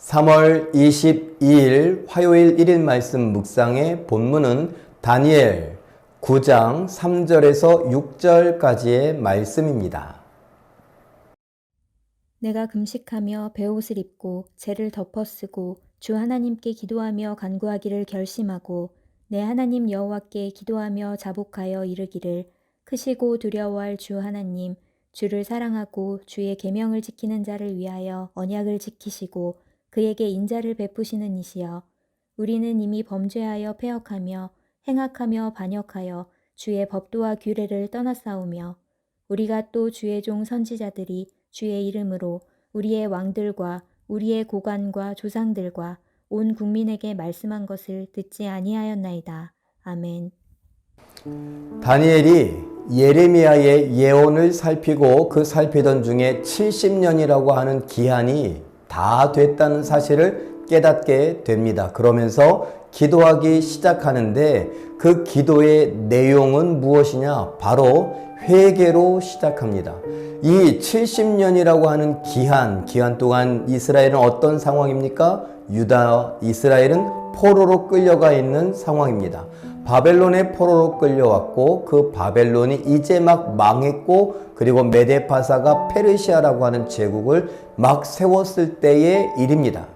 3월 22일 화요일 1일 말씀 묵상의 본문은 다니엘 9장 3절에서 6절까지의 말씀입니다. 내가 금식하며 베옷을 입고 재를 덮어 쓰고 주 하나님께 기도하며 간구하기를 결심하고 내 하나님 여호와께 기도하며 자복하여 이르기를 크시고 두려워할 주 하나님 주를 사랑하고 주의 계명을 지키는 자를 위하여 언약을 지키시고 그에게 인자를 베푸시는 이시여 우리는 이미 범죄하여 패역하며 행악하며 반역하여 주의 법도와 규례를 떠나싸우며 우리가 또 주의 종 선지자들이 주의 이름으로 우리의 왕들과 우리의 고관과 조상들과 온 국민에게 말씀한 것을 듣지 아니하였나이다. 아멘. 다니엘이 예레미야의 예언을 살피고 그 살피던 중에 70년이라고 하는 기한이 다 됐다는 사실을 깨닫게 됩니다. 그러면서 기도하기 시작하는데 그 기도의 내용은 무엇이냐? 바로 회개로 시작합니다. 이 70년이라고 하는 기한, 기한 동안 이스라엘은 어떤 상황입니까? 유다, 이스라엘은 포로로 끌려가 있는 상황입니다. 바벨론의 포로로 끌려왔고 그 바벨론이 이제 막 망했고 그리고 메데파사가 페르시아라고 하는 제국을 막 세웠을 때의 일입니다.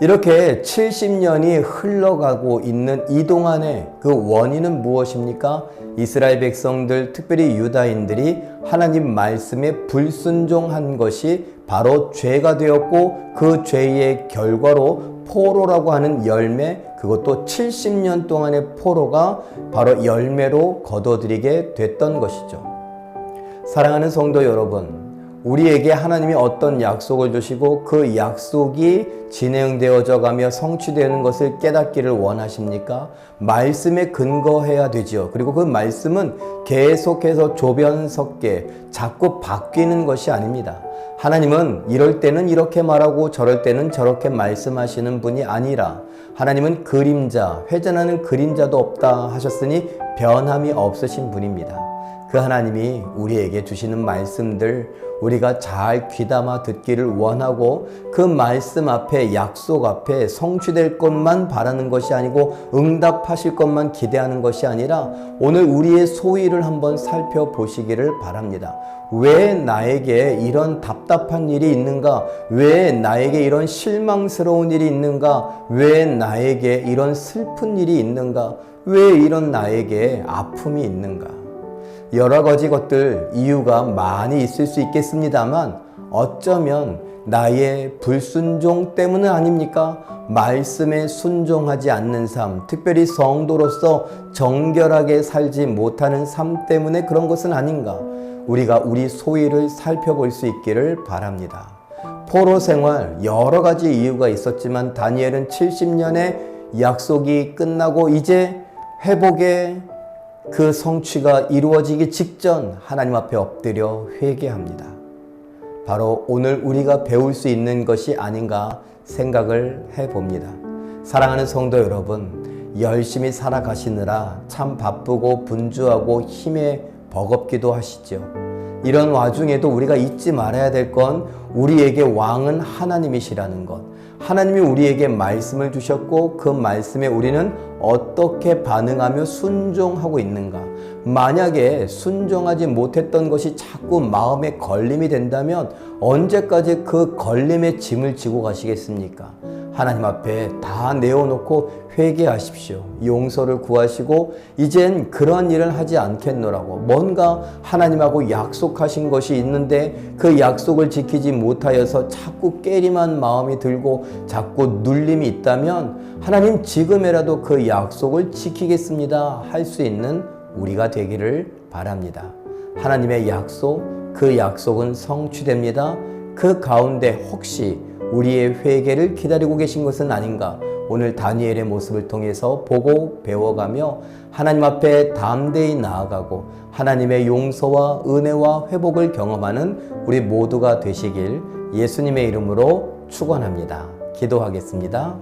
이렇게 70년이 흘러가고 있는 이 동안에 그 원인은 무엇입니까? 이스라엘 백성들, 특별히 유다인들이 하나님 말씀에 불순종한 것이 바로 죄가 되었고 그 죄의 결과로 포로라고 하는 열매, 그것도 70년 동안의 포로가 바로 열매로 거둬들이게 됐던 것이죠. 사랑하는 성도 여러분, 우리에게 하나님이 어떤 약속을 주시고 그 약속이 진행되어져 가며 성취되는 것을 깨닫기를 원하십니까? 말씀에 근거해야 되지요. 그리고 그 말씀은 계속해서 조변석계 자꾸 바뀌는 것이 아닙니다. 하나님은 이럴 때는 이렇게 말하고 저럴 때는 저렇게 말씀하시는 분이 아니라 하나님은 그림자, 회전하는 그림자도 없다 하셨으니 변함이 없으신 분입니다. 그 하나님이 우리에게 주시는 말씀들 우리가 잘 귀담아 듣기를 원하고 그 말씀 앞에 약속 앞에 성취될 것만 바라는 것이 아니고 응답하실 것만 기대하는 것이 아니라 오늘 우리의 소위를 한번 살펴보시기를 바랍니다. 왜 나에게 이런 답답한 일이 있는가? 왜 나에게 이런 실망스러운 일이 있는가? 왜 나에게 이런 슬픈 일이 있는가? 왜 이런 나에게 아픔이 있는가? 여러 가지 것들 이유가 많이 있을 수 있겠습니다만 어쩌면 나의 불순종 때문은 아닙니까? 말씀에 순종하지 않는 삶, 특별히 성도로서 정결하게 살지 못하는 삶 때문에 그런 것은 아닌가? 우리가 우리 소위를 살펴볼 수 있기를 바랍니다. 포로 생활 여러 가지 이유가 있었지만 다니엘은 70년의 약속이 끝나고 이제 회복의 그 성취가 이루어지기 직전 하나님 앞에 엎드려 회개합니다. 바로 오늘 우리가 배울 수 있는 것이 아닌가 생각을 해 봅니다. 사랑하는 성도 여러분, 열심히 살아가시느라 참 바쁘고 분주하고 힘에 버겁기도 하시죠. 이런 와중에도 우리가 잊지 말아야 될 건 우리에게 왕은 하나님이시라는 것. 하나님이 우리에게 말씀을 주셨고 그 말씀에 우리는 어떻게 반응하며 순종하고 있는가. 만약에 순종하지 못했던 것이 자꾸 마음에 걸림이 된다면 언제까지 그 걸림의 짐을 지고 가시겠습니까? 하나님 앞에 다 내어놓고 회개하십시오. 용서를 구하시고 이젠 그런 일을 하지 않겠노라고 뭔가 하나님하고 약속하신 것이 있는데 그 약속을 지키지 못하여서 자꾸 깨림한 마음이 들고 자꾸 눌림이 있다면 하나님 지금이라도 그 약속을 지키겠습니다. 할 수 있는 우리가 되기를 바랍니다. 하나님의 약속, 그 약속은 성취됩니다. 그 가운데 혹시 우리의 회개를 기다리고 계신 것은 아닌가? 오늘 다니엘의 모습을 통해서 보고 배워가며 하나님 앞에 담대히 나아가고 하나님의 용서와 은혜와 회복을 경험하는 우리 모두가 되시길 예수님의 이름으로 축원합니다. 기도하겠습니다.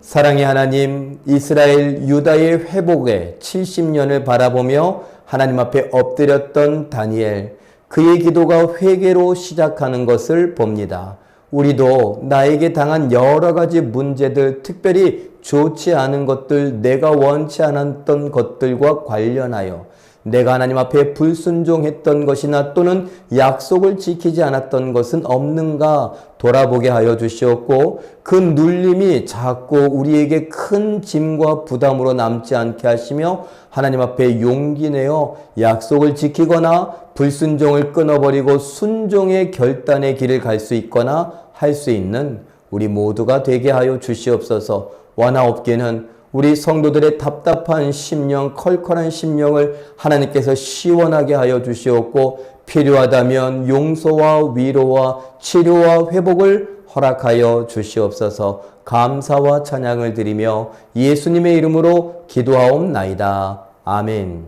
사랑의 하나님, 이스라엘 유다의 회복에 70년을 바라보며 하나님 앞에 엎드렸던 다니엘, 그의 기도가 회개로 시작하는 것을 봅니다. 우리도 나에게 당한 여러 가지 문제들, 특별히 좋지 않은 것들, 내가 원치 않았던 것들과 관련하여 내가 하나님 앞에 불순종했던 것이나 또는 약속을 지키지 않았던 것은 없는가 돌아보게 하여 주시옵고 그 눌림이 자꾸 우리에게 큰 짐과 부담으로 남지 않게 하시며 하나님 앞에 용기 내어 약속을 지키거나 불순종을 끊어버리고 순종의 결단의 길을 갈 수 있거나 할 수 있는 우리 모두가 되게 하여 주시옵소서. 원하옵기는 우리 성도들의 답답한 심령, 컬컬한 심령을 하나님께서 시원하게 하여 주시옵고 필요하다면 용서와 위로와 치료와 회복을 허락하여 주시옵소서 감사와 찬양을 드리며 예수님의 이름으로 기도하옵나이다. 아멘.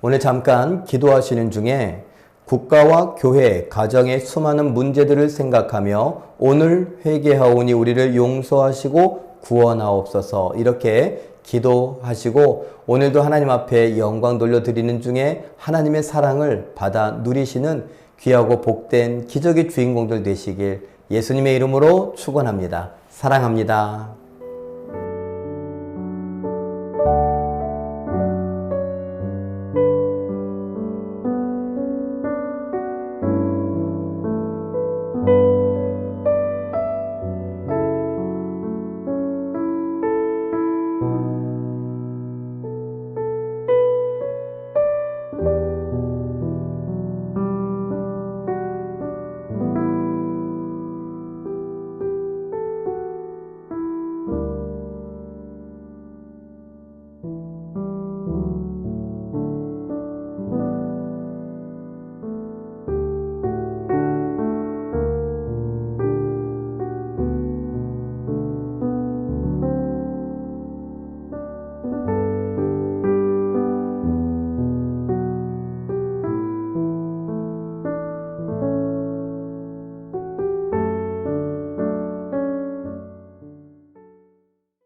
오늘 잠깐 기도하시는 중에 국가와 교회, 가정의 수많은 문제들을 생각하며 오늘 회개하오니 우리를 용서하시고 구원하옵소서 이렇게 기도하시고 오늘도 하나님 앞에 영광 돌려드리는 중에 하나님의 사랑을 받아 누리시는 귀하고 복된 기적의 주인공들 되시길 예수님의 이름으로 축원합니다. 사랑합니다.